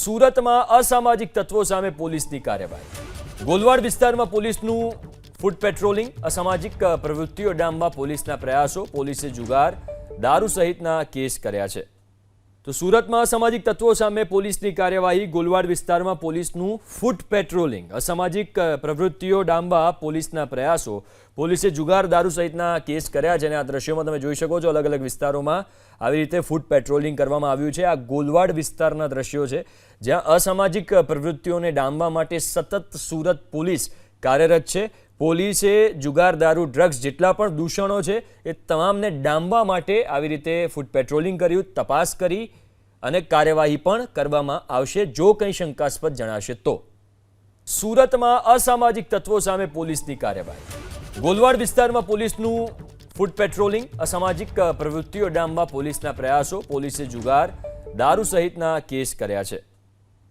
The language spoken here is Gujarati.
સુરતમાં અસામાજિક તત્વો સામે પોલીસની કાર્યવાહી. ગોલવાડ વિસ્તારમાં પોલીસનું ફૂડ પેટ્રોલિંગ, અસામાજિક પ્રવૃત્તિઓ ડામવા પોલીસના પ્રયાસો, પોલીસે જુગાર, દારૂ સહિતના કેસ કર્યા છે. તો સુરતમાં અસામાજિક તત્વો સામે પોલીસની કાર્યવાહી, ગોલવાડ વિસ્તારમાં પોલીસનું ફૂટ પેટ્રોલિંગ. અસામાજિક પ્રવૃત્તિઓ ડામવા પોલીસના પ્રયાસો. પોલીસે જુગાર દારૂ સહિતના કેસ કર્યા છે અને આ દ્રશ્યોમાં તમે જોઈ શકો છો અલગ અલગ વિસ્તારોમાં આવી રીતે ફૂટ પેટ્રોલિંગ કરવામાં આવ્યું છે. આ ગોલવાડ વિસ્તારના દ્રશ્યો છે, જ્યાં અસામાજિક પ્રવૃત્તિઓને ડામવા માટે સતત સુરત પોલીસ કાર્યરત છે. પોલીસે જુગાર દારૂ, ડ્રગ્સ જેટલા પણ દૂષણો છે, એ તમામને ડામવા માટે આવી રીતે ફૂટ પેટ્રોલિંગ કર્યું, તપાસ કરી અને કાર્યવાહી પણ કરવામાં આવશે, જો કંઈ શંકાસ્પદ જણાશે તો. સુરતમાં અસામાજિક તત્વો સામે પોલીસની કાર્યવાહી. ગોલવાડ વિસ્તારમાં પોલીસનું ફૂટ પેટ્રોલિંગ, અસામાજિક પ્રવૃત્તિઓ ડામવા પોલીસના પ્રયાસો, પોલીસે જુગાર, દારૂ સહિતના કેસ કર્યા છે.